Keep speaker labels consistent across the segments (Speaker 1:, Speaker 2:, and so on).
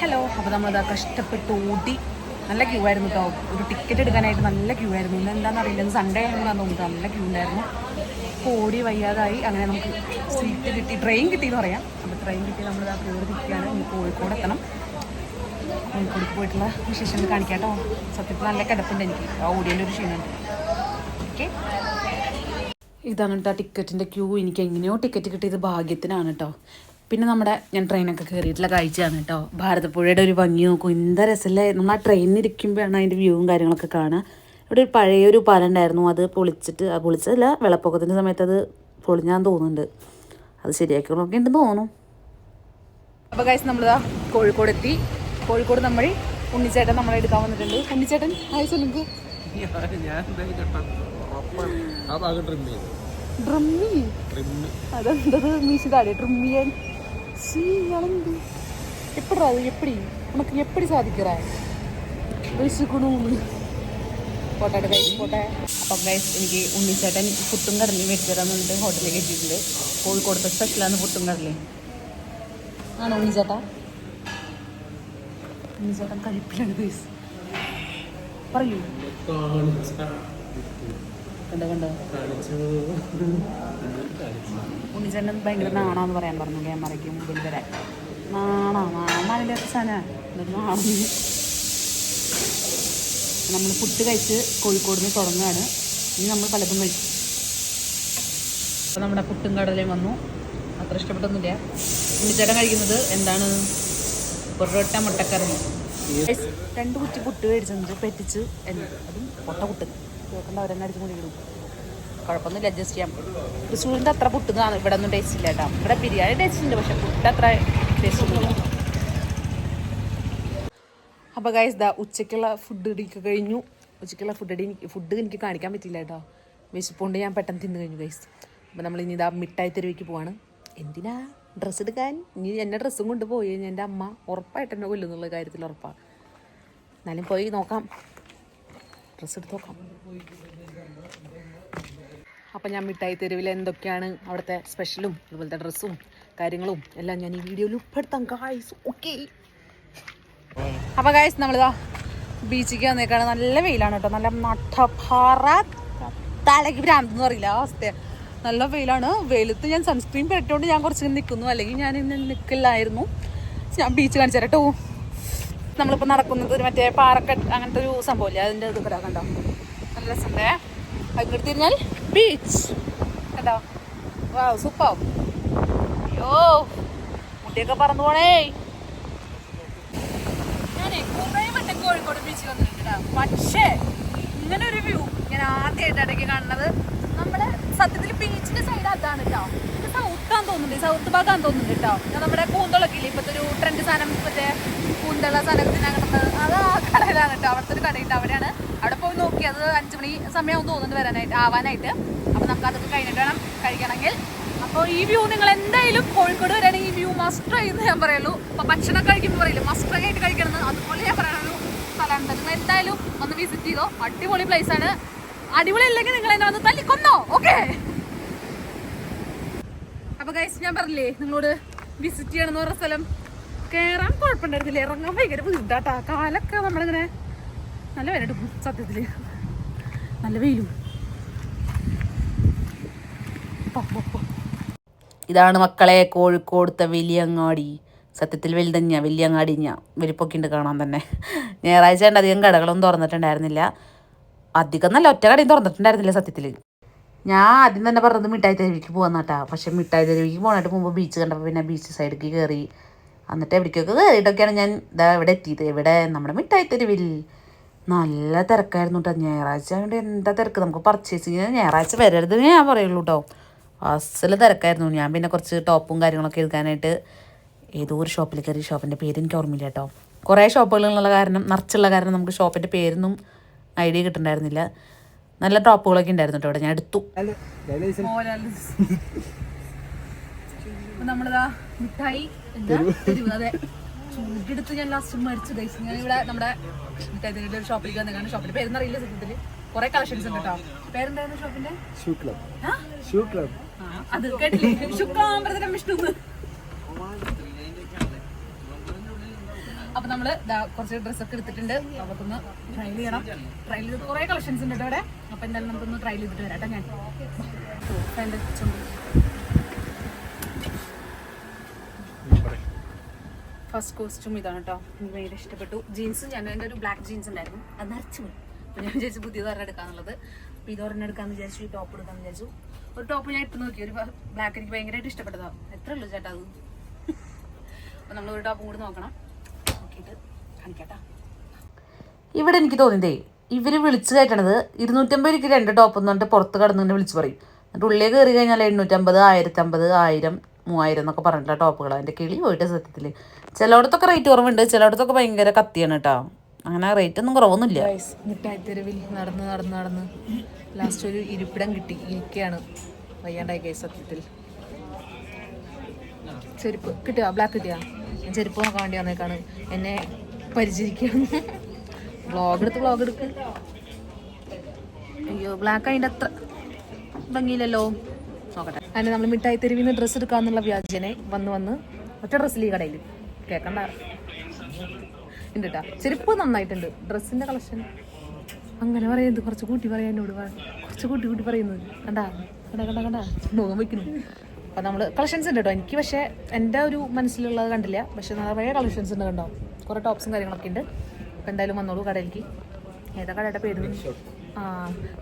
Speaker 1: Hello അപ്പോൾ നമ്മളിതാ കഷ്ടപ്പെട്ട് ഓടി നല്ല ക്യൂ ആയിരുന്നു കേട്ടോ ഒരു ടിക്കറ്റ് എടുക്കാനായിട്ട് നല്ല ക്യൂ ആയിരുന്നു. ഇന്ന് എന്താണെന്ന് അറിയില്ല. ഇന്ന് സൺഡേ ആയതുകൊണ്ടാണ് തോന്നുന്നു നല്ല ക്യൂ ഉണ്ടായിരുന്നു. അപ്പോൾ ഓടി വയ്യാതായി. അങ്ങനെ നമുക്ക് സീറ്റ് കിട്ടി. ട്രെയിൻ കിട്ടിയെന്ന് പറയാം. അപ്പോൾ ട്രെയിൻ കിട്ടി. നമ്മൾ ആ കയറി നിൽക്കുകയാണ് ഇനി കോഴിക്കോട് എത്തണം. കോഴിക്കോട് പോയിട്ടുള്ള വിശേഷങ്ങൾ കാണിക്കാം കേട്ടോ സത്യത്തിൽ നല്ല കിടപ്പുണ്ട് എനിക്ക്. ആ ഓടിയന്റെ ഒരു ക്ഷീണമുണ്ട്. ഓക്കെ ഇതാണ് കേട്ടോ ടിക്കറ്റിന്റെ ക്യൂ എനിക്ക് എങ്ങനെയോ ടിക്കറ്റ് കിട്ടിയത് ഭാഗ്യത്തിനാണ് കേട്ടോ പിന്നെ നമ്മുടെ ഞാൻ ട്രെയിനൊക്കെ കയറിയിട്ടുള്ള കാഴ്ചയാണ് കേട്ടോ. ഭാരതപ്പുഴയുടെ ഒരു ഭംഗി നോക്കും. എന്താ രസമല്ലേ നമ്മൾ ആ ട്രെയിനിൽ ഇരിക്കുമ്പോഴാണ് അതിന്റെ വ്യൂവും കാര്യങ്ങളൊക്കെ കാണുക. ഇവിടെ ഒരു പഴയൊരു പാലം ഉണ്ടായിരുന്നു. അത് പൊളിച്ചിട്ട് ആ പൊളിച്ചതല്ല വെള്ളപ്പൊക്കത്തിന്റെ സമയത്ത് അത് പൊളിഞ്ഞാൻ തോന്നുന്നുണ്ട്. അത് ശരിയാക്കിയൊക്കെ ഉണ്ടെന്ന് തോന്നും അപ്പോൾ കാശ് നമ്മളിതാ കോഴിക്കോട് എത്തി കോഴിക്കോട് നമ്മൾ ഉണ്ണിച്ചേട്ടൻ നമ്മളെ എടുക്കാൻ വന്നിട്ടുണ്ട്. ഉണ്ണിച്ചേട്ടൻ
Speaker 2: ട്രിം ചെയ്തു.
Speaker 1: ഡ്രമ്മി അതെന്തത് മീശിതാടി ഡ്രമ്മിയൻ സീ ഇയാളെന്ത് എപ്പോഴാ അത്? എപ്പടി? നമുക്ക് എപ്പടി സാധിക്കറേ വിശക്കണമെന്ന് പോട്ടെ ഗൈസ് പോട്ടെ. അപ്പം ഗൈസ് എനിക്ക് ഉണ്ണിച്ചേട്ടൻ പുട്ടും കടലി മേടിച്ചു തരാമെന്നുണ്ട്. ഹോട്ടലിൽ കയറ്റിയിട്ടുണ്ട് കോഴിക്കോടത്തെ സ്പെഷ്യലാണ് പുട്ടും കടലി ആണോ ഉണ്ണിച്ചേട്ടാ? ഉണ്ണിച്ചേട്ടൻ കഴിപ്പിലാണ് ഗൈസ് പറയൂ. കണ്ടോ കണ്ടോ? ഉണ്ണിച്ചേട്ടൻ ഭയങ്കര നാണാന്ന് പറയാൻ പറഞ്ഞു ക്യാമറയ്ക്ക് മുമ്പിൽ വരാൻ നാണാ നാണാനില്ലാത്ത സാധന? നമ്മൾ പുട്ട് കഴിച്ച് കോഴിക്കോട് നിന്ന് തുടങ്ങുകയാണ്. ഇനി നമ്മൾ പലതും കഴിച്ചു അപ്പോൾ നമ്മുടെ പുട്ടും കടലയും വന്നു. അത്ര ഇഷ്ടപ്പെട്ടൊന്നുമില്ല. ഉണ്ണിച്ചേട്ടൻ കഴിക്കുന്നത് എന്താണ്? പൊറോട്ട മുട്ടക്കറി. രണ്ട് കുറ്റി പുട്ട് മേടിച്ചു പെറ്റിച്ച് എന്നെ അതും പൊട്ട പുട്ട്. കേൾക്കേണ്ട അവരെന്നെ കൂടി ഇടും. കുഴപ്പമൊന്നുമില്ല അഡ്ജസ്റ്റ് ചെയ്യാം. തൃശ്ശൂരിന്റെ അത്ര പുട്ട് ഇവിടെ ഒന്നും ടേസ്റ്റ് ഇല്ല കേട്ടോ. ഇവിടെ ബിരിയാണി ടേസ്റ്റ് ഉണ്ട് പക്ഷെ പുട്ട് അത്ര ടേസ്റ്റ് ഒന്നുമില്ല. അപ്പോൾ ഗൈസ് ദാ ഉച്ചയ്ക്കുള്ള ഫുഡ് ഇടിക്ക് കഴിഞ്ഞു. ഉച്ചയ്ക്കുള്ള ഫുഡ് എനിക്ക് ഫുഡ് എനിക്ക് കാണിക്കാൻ പറ്റില്ല കേട്ടോ. വിശപ്പുകൊണ്ട് ഞാൻ പെട്ടെന്ന് തിന്നു കഴിഞ്ഞു ഗൈസ് അപ്പോൾ നമ്മൾ ഇനി ഇതാ മിഠായി തെരുവിക്ക് പോവാണ്. എന്തിനാ ഡ്രസ്സ് എടുക്കാൻ? ഇനി എന്നെ ഡ്രസ്സും കൊണ്ട് പോയി കഴിഞ്ഞാൽ എന്റെ അമ്മ ഉറപ്പായിട്ട് എന്നെ കൊല്ലുന്നുള്ള കാര്യത്തിൽ ഉറപ്പാണ് എന്നാലും പോയി നോക്കാം. ഡ്രസ്സ് എടുത്ത് നോക്കാം. അപ്പം ഞാൻ മിഠായി തെരുവിൽ എന്തൊക്കെയാണ് അവിടുത്തെ സ്പെഷ്യലും അതുപോലത്തെ ഡ്രസ്സും കാര്യങ്ങളും എല്ലാം ഞാൻ ഈ വീഡിയോയിൽ ഉൾപ്പെടുത്താം ഗായ്സ് ഓക്കെ അപ്പം ഗായ്സ് നമ്മളിതാ ബീച്ചിലേക്ക് വന്നേക്കാണ്. നല്ല വെയിലാണ് കേട്ടോ. നല്ല നട്ടപ്പാറ തലയ്ക്ക് ഭ്രാന്ത് എന്ന് പറയില്ല അവസ്ഥ നല്ല വെയിലാണ്. വെയിലത്ത് ഞാൻ സൺസ്ക്രീൻ പെട്ടുകൊണ്ട് ഞാൻ കുറച്ച് നിൽക്കുന്നു അല്ലെങ്കിൽ ഞാൻ ഇന്ന് നിൽക്കില്ലായിരുന്നു ഞാൻ ബീച്ച് കാണിച്ചു തരാം കേട്ടോ നമ്മളിപ്പോൾ നടക്കുന്നത് മറ്റേ പാറക്കെട്ട് അങ്ങനത്തെ ഒരു സംഭവമില്ല അതിന്റെ ഇത് വരാം കണ്ടോ? നല്ല രസമുണ്ടേ? അങ്ങോട്ട് തിരിഞ്ഞാൽ ബീച്ച് കണ്ടോ? വാ സൂപ്പർ അയ്യോ മുട്ടിയൊക്കെ പറന്നു പോണേ. ഞാനേ കുറേ വട്ടം കോഴിക്കോട് ബീച്ചിൽ വന്നിട്ടുണ്ട്. പക്ഷേ ഇങ്ങനെ ഒരു വ്യൂ ഞാൻ ഇടയ്ക്ക് കാണുന്നത്. നമ്മുടെ സത്യത്തിൽ ബീച്ചിന്റെ സൈഡ് അതാണ് കേട്ടോ സൗത്താൻ തോന്നുന്നുണ്ട്. സൗത്ത് ഭാഗം തോന്നുന്നുണ്ട് കേട്ടോ നമ്മുടെ കൂന്തളൊക്കെ ഇപ്പത്തെ ഒരു ട്രെൻഡ് സാധനം മറ്റേ കൂന്തള സാധനത്തിന് അങ്ങനത്തെ അത് ആ കടയിലാണ് കേട്ടോ. അവിടുത്തെ ഒരു കടയുണ്ട്. അവിടെയാണ്. അവിടെ പോയി നോക്കി. അത് അഞ്ച് മണി സമയമാവും തോന്നുന്നുണ്ട് വരാനായിട്ട് ആവാനായിട്ട്. അപ്പോൾ നമുക്ക് അതൊക്കെ കഴിഞ്ഞിട്ട് വേണം കഴിക്കണമെങ്കിൽ. അപ്പോൾ ഈ വ്യൂ നിങ്ങൾ എന്തായാലും കോഴിക്കോട് വരികയാണെങ്കിൽ ഈ വ്യൂ മസ്റ്റ് എന്ന് ഞാൻ പറയുള്ളൂ. അപ്പൊ ഭക്ഷണം കഴിക്കുമ്പോൾ പറയില്ല മസ്റ്റ് ആയിട്ട് കഴിക്കണം അതുപോലെ ഞാൻ പറയുന്ന ഒരു സ്ഥലമുണ്ട് നിങ്ങൾ എന്തായാലും ഒന്ന് വിസിറ്റ് ചെയ്തോ. അടിപൊളി പ്ലേസ് ആണ്. അടിപൊളി അല്ലെങ്കിൽ നിങ്ങൾ എന്നെ വന്ന് തല്ലിക്കൊന്നോ? ഓക്കെ അപ്പൊ ഗൈസ് ഞാൻ പറഞ്ഞില്ലേ നിങ്ങളോട് വിസിറ്റ് ചെയ്യണം എന്ന് പറഞ്ഞ സ്ഥലം കേറാൻ കുഴപ്പമുണ്ടായിരുന്നില്ല. ഇറങ്ങാൻ ഭയങ്കര ബുദ്ധിമുട്ടാട്ടാ. കാലൊക്കെ നമ്മളിങ്ങനെ നല്ല വേനെടുക്കും സത്യത്തിൽ. നല്ല വെയിലും. ഇതാണ് മക്കളെ കോഴിക്കോടുത്തെ വലിയങ്ങാടി. സത്യത്തിൽ വലുതഞ്ഞ വലിയങ്ങാടി ഞാൻ വലിപ്പൊക്കെ ഉണ്ട് കാണാൻ തന്നെ. ഞായറാഴ്ച ഉണ്ട് അധികം കടകളൊന്നും തുറന്നിട്ടുണ്ടായിരുന്നില്ല. അധികം നല്ല ഒറ്റ കടയും തുറന്നിട്ടുണ്ടായിരുന്നില്ല സത്യത്തിൽ ഞാൻ ആദ്യം തന്നെ പറഞ്ഞത് മിഠായി തെരുവിക്ക് പോകാന്നാട്ടാ പക്ഷെ മിഠായി തെരുവിക്ക് പോകാനായിട്ട് മുമ്പ് ബീച്ച് കണ്ടപ്പോൾ പിന്നെ ബീച്ച് സൈഡിലേക്ക് കയറി എന്നിട്ട് എവിടേക്കൊക്കെ കയറിയിട്ടൊക്കെയാണ് ഞാൻ ഇതാ ഇവിടെ എത്തിയത്. ഇവിടെ നമ്മുടെ മിഠായി തെരുവിൽ. നല്ല തിരക്കായിരുന്നു കേട്ടോ ഞായറാഴ്ച ആയതുകൊണ്ട് എന്താ തിരക്ക്? നമുക്ക് പർച്ചേസ് പർച്ചേസിങ് ഞായറാഴ്ച വരരുത് ഞാൻ പറയുള്ളൂ കേട്ടോ അസൽ തിരക്കായിരുന്നു. ഞാൻ പിന്നെ കുറച്ച് ടോപ്പും കാര്യങ്ങളൊക്കെ എടുക്കാനായിട്ട് ഏതോ ഒരു ഷോപ്പിൽ കയറി. ഷോപ്പിന്റെ പേര് എനിക്ക് ഓർമ്മയില്ല കേട്ടോ കുറേ ഷോപ്പുകളുള്ള കാരണം നിറച്ചുള്ള കാരണം നമുക്ക് ഷോപ്പിന്റെ പേരൊന്നും ഐഡിയ കിട്ടുന്നുണ്ടായിരുന്നില്ല നല്ല ടോപ്പുകളൊക്കെ ഉണ്ടായിരുന്നു കേട്ടോ ഇവിടെ. ഞാൻ എടുത്തു. നമ്മളിതാ മിഠായി ചൂടെടുത്ത് ഞാൻ ലാസ്റ്റ് മരിച്ചു ഗൈസ് ഞാൻ ഇവിടെ നമ്മുടെ ഏതെങ്കിലും ഒരു ഷോപ്പിലേക്ക് വന്നേക്കാണ്. ഷോപ്പിൽ പേരെന്നറിയില്ല സത്യത്തിൽ. കുറെ കളക്ഷൻസ് ഉണ്ട് കേട്ടോ പേരെന്തായിരുന്നു ഷോപ്പിന്റെ
Speaker 2: ഷൂ ക്ലബ്? ഷൂ ക്ലബ്
Speaker 1: അത് കേട്ടില്ലേ? വിഷ്ണു അപ്പൊ നമ്മൾ കുറച്ച് ഡ്രസ്സൊക്കെ എടുത്തിട്ടുണ്ട്. നമുക്കൊന്ന് ട്രയൽ ചെയ്യണം. ട്രയൽ ചെയ്ത് കുറെ കളക്ഷൻസ് ഉണ്ട് കേട്ടോ ഇവിടെ. അപ്പൊ എന്തായാലും നമുക്കൊന്ന് ട്രയൽ ചെയ്തിട്ട് വരാം കേട്ടോ ഞാൻ. ഫസ്റ്റ് കോസ്റ്റ്യൂം ഇതാണ് കേട്ടോ എനിക്ക് ഭയങ്കര ഇഷ്ടപ്പെട്ടു. ജീൻസ് ഞാൻ എന്റെ ഒരു ബ്ലാക്ക് ജീൻസ് ഉണ്ടായിരുന്നു. അത് നിറച്ചു പോയി. അപ്പോൾ ഞാൻ വിചാരിച്ചു പുതിയത് ഒരെണ്ണം എടുക്കാന്നുള്ളത്. അപ്പോൾ ഇത് ഒരെണ്ണം എടുക്കാന്ന് വിചാരിച്ചു ഈ ടോപ്പ് എടുക്കാന്ന് വിചാരിച്ചു. ഒരു ടോപ്പ് ഞാൻ ഇട്ട് നോക്കി. ഒരു ബ്ലാക്ക് എനിക്ക് ഭയങ്കരമായിട്ട് ഇഷ്ടപ്പെട്ടതാണ് എത്ര ഉള്ളൂ ചേട്ടാ അത്? അപ്പോൾ നമ്മൾ ഒരു ടോപ്പും കൂടി നോക്കണം. നോക്കിയിട്ട് കാണിക്കട്ടാ. ഇവിടെ എനിക്ക് തോന്നിയതേ ഇവർ വിളിച്ചു കയറ്റണത് ഇരുന്നൂറ്റമ്പത് രൂപയ്ക്ക് രണ്ട് ടോപ്പ് എന്ന് പറഞ്ഞിട്ട് പുറത്ത് കടന്നു വിളിച്ച് പറയും. എന്നിട്ട് ഉള്ളിൽ കയറി കഴിഞ്ഞാൽ എണ്ണൂറ്റമ്പത് ആയിരത്തമ്പത് ആയിരം മൂവായിരം എന്നൊക്കെ പറഞ്ഞിട്ടുള്ള ടോപ്പുകൾ അതിന്റെ കിളി പോയിട്ട് സത്യത്തിൽ ചിലയിടത്തൊക്കെ റേറ്റ് കുറവുണ്ട്. ചിലയിടത്തൊക്കെ ഭയങ്കര കത്തിയാണ് കേട്ടോ അങ്ങനെ റേറ്റ് ഒന്നും കുറവൊന്നുമില്ല. മിഠായിത്തെരുവിൽ നടന്ന് നടന്ന് നടന്ന് ലാസ്റ്റ് ഒരു ഇരിപ്പിടം കിട്ടി. ഇരിക്കുകയാണ് വയ്യാണ്ടായി കൈ സത്യത്തിൽ. ചെരുപ്പ് കിട്ടിയോ ബ്ലാക്ക് കിട്ടിയാ? ഞാൻ ചെരുപ്പ് നോക്കാൻ വേണ്ടി വന്നേക്കാണ്. എന്നെ പരിചരിക്കണം വ്ളോഗ് എടുത്ത് വ്ളോഗ് എടുക്ക്. അയ്യോ ബ്ലാക്ക് അതിന്റെ അത്ര ഭംഗിയില്ലല്ലോ. നോക്കട്ടെ. അതിന് നമ്മൾ മിഠായി തെരുവിൽ നിന്ന് ഡ്രസ്സ് എടുക്കാന്നുള്ള വ്യാജനെ വന്ന് വന്ന് ഒറ്റ ഡ്രസ്സിൽ ഈ കടയിൽ കേൾക്കണ്ട ഉണ്ട് ചെരുപ്പ് നന്നായിട്ടുണ്ട്. ഡ്രസ്സിന്റെ കളക്ഷൻ അങ്ങനെ പറയുന്നത് കുറച്ച് കൂട്ടി പറയാൻ എന്നോട്. കുറച്ച് കൂട്ടി കൂട്ടി പറയുന്നത്. കണ്ടാ? കണ്ടാ കണ്ടാ കണ്ടാ? മുഖം വയ്ക്കുന്നു അപ്പം നമ്മൾ കളക്ഷൻസ് ഉണ്ട് കേട്ടോ എനിക്ക് പക്ഷേ എന്റെ ഒരു മനസ്സിലുള്ളത് കണ്ടില്ല. പക്ഷെ നിറയെ കളക്ഷൻസ് ഉണ്ട് കണ്ടോ? കുറേ ടോപ്സും കാര്യങ്ങളൊക്കെ ഉണ്ട്. അപ്പം എന്തായാലും വന്നോളൂ കടയിലേക്ക്. ഏതാ കടയുടെ പേര്? ആ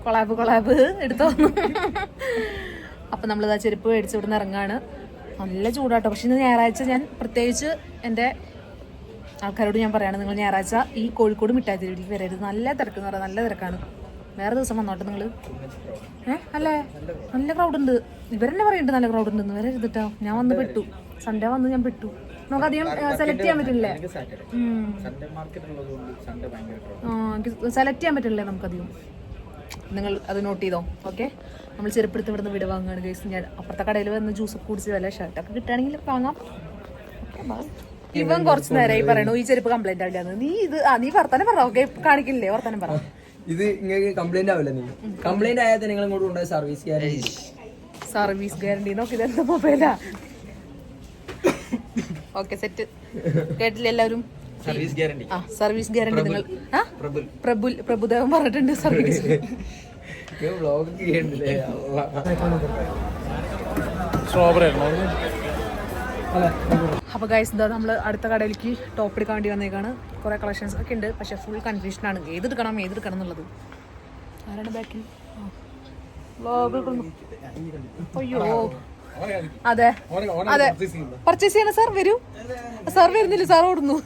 Speaker 1: കൊളാബ് കൊളാബ് എടുത്തോ? അപ്പം നമ്മളിതാ ചെരുപ്പ് മേടിച്ച് ഇവിടെ നിന്ന് ഇറങ്ങാണ്. നല്ല ചൂടാട്ടോ. പക്ഷെ ഇന്ന് ഞായറാഴ്ച ഞാൻ പ്രത്യേകിച്ച് എന്റെ ആൾക്കാരോട് ഞാൻ പറയാണ് നിങ്ങൾ ഞായറാഴ്ച ഈ കോഴിക്കോട് മിഠായി തെരുവിലേക്ക് വരരുത്. നല്ല തിരക്ക് എന്ന് പറയാം. നല്ല തിരക്കാണ്. വേറെ ദിവസം വന്നോട്ടെ നിങ്ങൾ ഏ? അല്ലേ? നല്ല ക്രൗഡ് ഉണ്ട്. ഇവരെന്നെ പറയുന്നുണ്ട് നല്ല ക്രൗഡ് ഉണ്ട് വരെ എഴുതിട്ടോ ഞാൻ വന്ന് പെട്ടു. സൺഡേ വന്ന് ഞാൻ പെട്ടു. നമുക്ക് അധികം സെലക്ട് ചെയ്യാൻ പറ്റില്ലേ? ആ, സെലക്ട് ചെയ്യാൻ പറ്റില്ലേ നമുക്കധികം നിങ്ങൾ അത് നോട്ട് ചെയ്തോ. ഓക്കെ നമ്മൾ ചെരുപ്പെടുത്ത് ഇവിടുന്ന് വിട വാങ്ങുകയാണ് കേസ് ഞാൻ അപ്പുറത്തെ കടയിൽ വന്ന് ജ്യൂസ് കുടിച്ച് വല്ല ഷർട്ടൊക്കെ കിട്ടുകയാണെങ്കിൽ വാങ്ങാം. ഇവൻ കുറച്ച് നേരമായി പറയണു ഈ ചെരുപ്പ് കംപ്ലൈന്റ് ആവില്ലാന്ന് നീ ഇത് ആ നീ വർത്താനം പറ ഓക്കെ കാണിക്കില്ലേ? വർത്താനം പറ.
Speaker 3: ഇത് നിങ്ങൾക്ക് കംപ്ലൈന്റ് ആവില്ല നീ. കംപ്ലൈന്റ് ആയാൽ നിങ്ങൾ ഇങ്ങോട്ട് കൊണ്ടുപോയി സർവീസ് ഗ്യാരണ്ടി
Speaker 1: സർവീസ് ഗ്യാരണ്ടി നോക്കി ഇതെന്താ മൊബൈലാ? ഓക്കെ സെറ്റ് കേട്ടില്ല എല്ലാവരും?
Speaker 2: സർവീസ് ഗ്യാരണ്ടി
Speaker 1: ആ സർവീസ് ഗ്യാരണ്ടി നിങ്ങൾ പ്രബുൽ. പ്രബുദേവൻ പ്രഭുദേവൻ പറഞ്ഞിട്ടുണ്ട് സർവീസ്
Speaker 3: വ്ളോഗ് ചെയ്യണ്ടില്ലേ?
Speaker 2: സ്ട്രോബെറി ആണോ
Speaker 1: അപ്പൊ ഗൈസ് ഇതാ നമ്മൾ അടുത്ത കടയിലേക്ക് ടോപ്പ് എടുക്കാൻ വേണ്ടി വന്നേക്കാണ്. കുറെ കളക്ഷൻസ് ഒക്കെ ഉണ്ട് പക്ഷെ ഫുൾ കൺഫ്യൂഷൻ ആണ്. ഏതെടുക്കണം ഏതെടുക്കണം എന്നുള്ളത്. ആരാണ് ബാക്കിൽ അയ്യോ. അതെ. അതെ. പർച്ചേസ് ചെയ്യണം സാർ വരൂ. സാർ വരുന്നില്ല സാർ ഓടുന്നു.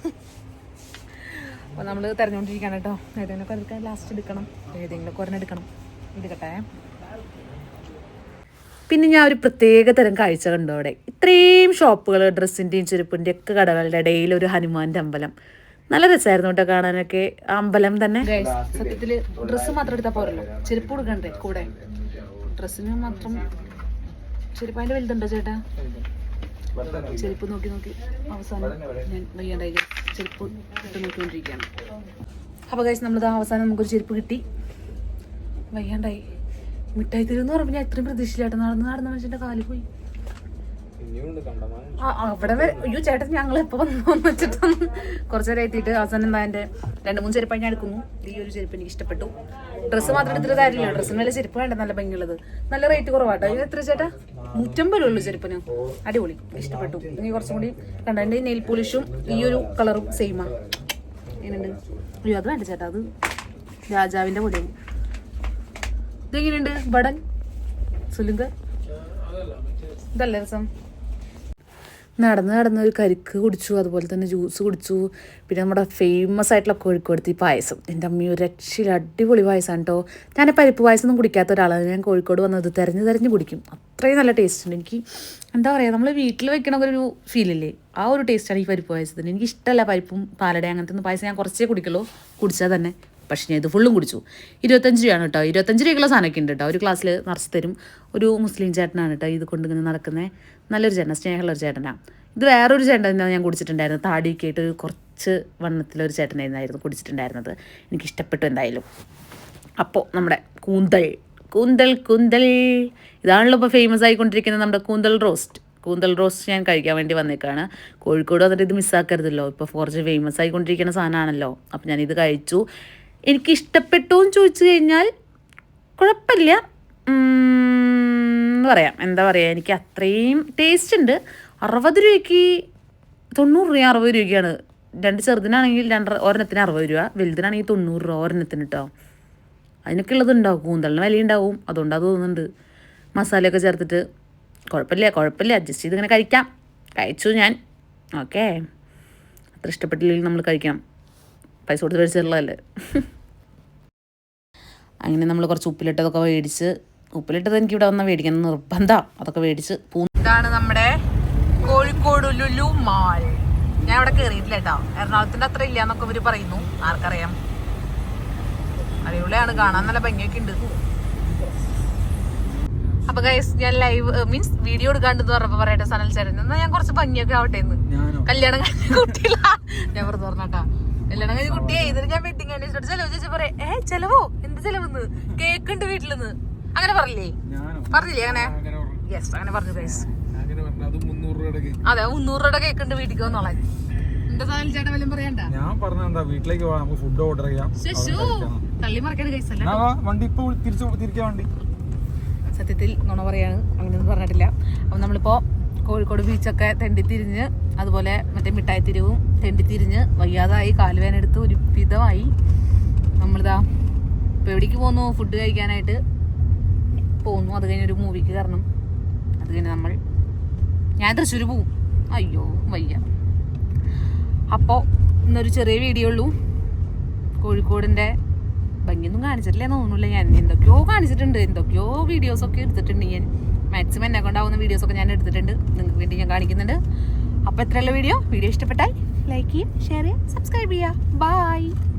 Speaker 1: അപ്പൊ നമ്മൾ തെരഞ്ഞോണ്ടിരിക്കാണ് കേട്ടോ. ഏതെങ്കിലും എടുക്കാൻ ലാസ്റ്റ് എടുക്കണം. ഏതെങ്കിലും ഒരെണ്ണം എടുക്കണം. എടുക്കട്ടെ. പിന്നെ ഞാൻ ഒരു പ്രത്യേക തരം കാഴ്ച കണ്ടു അവിടെ. ഇത്രയും ഷോപ്പുകൾ ഡ്രസ്സിന്റെയും ചെരുപ്പിന്റെയും ഒക്കെ കടകളുടെ ഇടയിൽ ഒരു ഹനുമാന്റെ അമ്പലം. നല്ല രസമായിരുന്നു കേട്ടോ കാണാനൊക്കെ. അമ്പലം തന്നെ? സത്യത്തിൽ ഡ്രസ്സ് മാത്രം എടുത്താൽ പോരല്ലോ. ചെരുപ്പ് കൊടുക്കണ്ടേ? കൂടെ. ഡ്രസ്സിന് മാത്രം ചെരുപ്പ് അതിന്റെ വലുതുണ്ടോ ചേട്ടാ? ചെരുപ്പ് നോക്കി നോക്കി. അവസാനം ഞാൻ വയ്യാണ്ടായി. ചെരുപ്പ് ഇട്ട് നോക്കിക്കൊണ്ടിരിക്കുകയാണ്. അപ്പോൾ കഴിച്ച് നമ്മളിത് അവസാനം നമുക്കൊരു ചെരുപ്പ് കിട്ടി. വയ്യാണ്ടായി. മിഠായി തരുമെന്ന് പറഞ്ഞപ്പോൾ ഞാൻ ഇത്രയും പ്രതീക്ഷയിലായിട്ട് നടന്ന് നടന്ന മനുഷ്യന്റെ കാൽ പോയി. അവിടെ അയ്യോ ചേട്ടൻ ഞങ്ങൾ എപ്പോ വന്നു വെച്ചിട്ടൊന്ന് കുറച്ചു നേരം എത്തിയിട്ട് അവസാനം എന്താ എന്റെ രണ്ട് മൂന്ന് ചെരുപ്പ് ഞാൻ എടുക്കുന്നു. ഈ ഒരു ചെരുപ്പ് എനിക്ക് ഇഷ്ടപ്പെട്ടു. ഡ്രസ്സ് മാത്രം എടുത്തിട്ട് കാര്യമില്ല. ഡ്രസ്സിന് നല്ല ചെരുപ്പ് വേണ്ട നല്ല ഭംഗിയുള്ളത്. നല്ല റേറ്റ് കുറവാട്ടോ. ഇത് എത്ര ചേട്ടാ? നൂറ്റമ്പത് രൂപ ഉള്ളൂ ചെരുപ്പിന്. അടിപൊളി. ഇഷ്ടപ്പെട്ടു. ഇനി കുറച്ചും കൂടി കണ്ട എന്റെ നെയിൽ പോളിഷും ഈ ഒരു കളറും സെയിമാ എങ്ങനെയുണ്ട്? അയ്യോ അത് വേണ്ട ചേട്ടാ. അത് രാജാവിന്റെ പൊടിയും ഇതെങ്ങനെയുണ്ട്? ബടൻ സുലുങ്ക? ഇതല്ലേ രസം. നടന്ന് നടന്ന് ഒരു കരിക്ക് കുടിച്ചു അതുപോലെ തന്നെ ജ്യൂസ് കുടിച്ചു. പിന്നെ നമ്മുടെ ഫേമസ് ആയിട്ടുള്ള കോഴിക്കോടത്തെ പായസം. എന്റെ അമ്മ ഒരു രക്ഷയിൽ അടിപൊളി പായസമാണ് കേട്ടോ ഞാൻ പരിപ്പ് പായസം ഒന്നും കുടിക്കാത്ത ഒരാളാണ്. ഞാൻ കോഴിക്കോട് വന്നത് തിരഞ്ഞു തിരഞ്ഞ് കുടിക്കും. അത്രയും നല്ല ടേസ്റ്റ് ഉണ്ട്. എനിക്ക് എന്താ പറയുക നമ്മൾ വീട്ടിൽ വെക്കണ ഒരു ഫീലില്ലേ ആ ഒരു ടേസ്റ്റാണ് ഈ പരിപ്പ് പായസത്തിന്. എനിക്ക് ഇഷ്ടമല്ല പരിപ്പും പാലട അങ്ങനത്തെ ഒന്നും പായസം ഞാൻ കുറച്ചേ കുടിക്കുള്ളൂ. കുടിച്ചാൽ തന്നെ. പക്ഷേ ഞാൻ ഇത് ഫുള്ളും കുടിച്ചു. ഇരുപത്തഞ്ച് രൂപയാണ് കേട്ടോ ഇരുപത്തഞ്ച് രൂപയ്ക്കുള്ള സാധനമൊക്കെ ഉണ്ട് കേട്ടോ ഒരു ക്ലാസ്സിൽ നിറച്ച് തരും. ഒരു മുസ്ലിം ചേട്ടനാണ് കേട്ടോ ഇത് കൊണ്ടിങ്ങനെ നടക്കുന്നത് നല്ലൊരു ചേട്ടൻ സ്നേഹമുള്ള ഒരു ചേട്ടനാണ് ഇത് വേറൊരു ചേട്ടൻ ഞാൻ കുടിച്ചിട്ടുണ്ടായിരുന്നു. താടിയൊക്കെ കുറച്ച് വണ്ണത്തിലൊരു ചേട്ടനായിരുന്നു കുടിച്ചിട്ടുണ്ടായിരുന്നത്. എനിക്ക് ഇഷ്ടപ്പെട്ടു എന്തായാലും. അപ്പോൾ നമ്മുടെ കൂന്തൽ. കൂന്തൽ കൂന്തൽ. ഇതാണല്ലോ ഇപ്പോൾ ഫേമസ് ആയിക്കൊണ്ടിരിക്കുന്നത് നമ്മുടെ കൂന്തൽ റോസ്റ്റ് കൂന്തൽ റോസ്റ്റ് ഞാൻ കഴിക്കാൻ വേണ്ടി വന്നേക്കാണ്. കോഴിക്കോട് വന്നിട്ട് ഇത് മിസ്സാക്കരുതല്ലോ ഇപ്പോൾ കുറച്ച് ഫേമസ് ആയിക്കൊണ്ടിരിക്കുന്ന സാധനമാണല്ലോ. അപ്പോൾ ഞാനിത് കഴിച്ചു. എനിക്ക് ഇഷ്ടപ്പെട്ടു എന്ന് ചോദിച്ചു കഴിഞ്ഞാൽ കുഴപ്പമില്ല. പറയാം. എന്താ പറയുക എനിക്ക് അത്രയും ടേസ്റ്റ് ഉണ്ട്. അറുപത് രൂപയ്ക്ക് തൊണ്ണൂറ് രൂപ അറുപത് രൂപയ്ക്കാണ്. രണ്ട് ചെറുതിനാണെങ്കിൽ രണ്ട് ഒരെണ്ണത്തിന് അറുപത് രൂപ. വലുതിനാണെങ്കിൽ തൊണ്ണൂറ് രൂപ ഒരെണ്ണത്തിന് കേട്ടോ അതിനൊക്കെ ഉള്ളത് ഉണ്ടാവും. കൂന്തലിന് വില ഉണ്ടാവും. അതുകൊണ്ട് അത് തോന്നുന്നുണ്ട്. മസാലയൊക്കെ ചേർത്തിട്ട്. കുഴപ്പമില്ല കുഴപ്പമില്ല. അഡ്ജസ്റ്റ് ചെയ്ത് ഇങ്ങനെ കഴിക്കാം. കഴിച്ചു ഞാൻ. ഓക്കേ അത്ര ഇഷ്ടപ്പെട്ടില്ലെങ്കിൽ നമ്മൾ കഴിക്കണം. പൈസ കൊടുത്ത് മേടിച്ചിട്ടുള്ളതല്ലേ? അങ്ങനെ നമ്മൾ കുറച്ച് ഉപ്പിലിട്ടതൊക്കെ മേടിച്ച് ഉപ്പിലിട്ടത് എനിക്ക് ഇവിടെ വന്നാൽ മേടിക്കണം നിർബന്ധം. അതൊക്കെ മേടിച്ച് ഇതാണ് നമ്മുടെ കോഴിക്കോട് ലുലു മാൾ. ഞാൻ അവിടെ കയറിയിട്ടില്ല കേട്ടോ. എറണാകുളത്തിന്റെ അത്ര ഇല്ല എന്നൊക്കെ ഇവർ പറയുന്നു. ആർക്കറിയാം. അടിപൊളിയാണ്. കാണാൻ നല്ല ഭംഗിയൊക്കെ ഉണ്ട്. അപ്പൊ ഗൈസ് ഞാൻ ലൈവ് മീൻസ് വീഡിയോ എടുക്കാണ്ടെന്ന് പറഞ്ഞപ്പോ പറയട്ടെ സനൽ ചേരൻ എന്നാ ഞാൻ കുറച്ച് ഭംഗിയൊക്കെ ആവട്ടെ എന്ന് കല്യാണം കഴിഞ്ഞ കുട്ടിയില്ല ഞാൻ വെറുതെ പറഞ്ഞാട്ടാ. കഴിഞ്ഞ കുട്ടിയെ ഇതിന് ഞാൻ വെഡിങ് ആനിവേഴ്സറി ചെലവ് ചോദിച്ചു പറയാ. ഏ ചെലവോ? എന്ത് ചെലവെന്ന്? കേക്ക് ഉണ്ട് വീട്ടിലെന്ന്. അങ്ങനെ പറഞ്ഞില്ലേ? പറഞ്ഞില്ലേ അങ്ങനെ? യെസ് അങ്ങനെ പറഞ്ഞു ഗൈസ്
Speaker 2: അത് മുന്നൂറ് രൂപയുടെ കേക്ക്
Speaker 1: ഉണ്ട് വീട്ടിൽ വല്ലതും
Speaker 2: ഞാൻ പറഞ്ഞെന്താ വീട്ടിലേക്ക് പോവാം നമുക്ക് ഫുഡ് ഓർഡർ ചെയ്യാം.
Speaker 1: തള്ളി ഗൈസ് അല്ല?
Speaker 2: വണ്ടി ഇപ്പൊ തിരിച്ചു തിരിക്കാൻ വണ്ടി.
Speaker 1: സത്യത്തിൽ നുണ പറയാണ് അങ്ങനെയൊന്നും പറഞ്ഞിട്ടില്ല. അപ്പൊ നമ്മളിപ്പോൾ കോഴിക്കോട് ബീച്ചൊക്കെ തെണ്ടിത്തിരിഞ്ഞ് അതുപോലെ മറ്റേ മിഠായി തിരിവും തെണ്ടിത്തിരിഞ്ഞ് വയ്യാതായി കാലുവേന എടുത്ത് ഒരു വിധമായി നമ്മളിതാ ഇപ്പോൾ എവിടേക്ക് പോകുന്നു ഫുഡ് കഴിക്കാനായിട്ട് പോകുന്നു അത് കഴിഞ്ഞ് ഒരു മൂവിക്ക് കയറണം. അത് കഴിഞ്ഞ് നമ്മൾ ഞാൻ തൃശ്ശൂർ പോവും. അയ്യോ വയ്യ. അപ്പോൾ ഇന്നൊരു ചെറിയ വീഡിയോ ഉള്ളൂ. കോഴിക്കോടിന്റെ ഭംഗിയൊന്നും കാണിച്ചിട്ടില്ല തോന്നുന്നില്ല ഞാൻ. എന്തൊക്കെയോ കാണിച്ചിട്ടുണ്ട്. എന്തൊക്കെയോ വീഡിയോസൊക്കെ എടുത്തിട്ടുണ്ട് ഞാൻ. മാക്സിമം എന്നെ കൊണ്ടാവുന്ന വീഡിയോസ് ഒക്കെ ഞാൻ എടുത്തിട്ടുണ്ട്. നിങ്ങൾക്ക് വേണ്ടി ഞാൻ കാണിക്കുന്നുണ്ട്. അപ്പോൾ എത്രയുള്ള വീഡിയോ വീഡിയോ ഇഷ്ടപ്പെട്ടാൽ ലൈക്ക് ചെയ്യുക ഷെയർ ചെയ്യുക സബ്സ്ക്രൈബ് ചെയ്യുക. ബൈ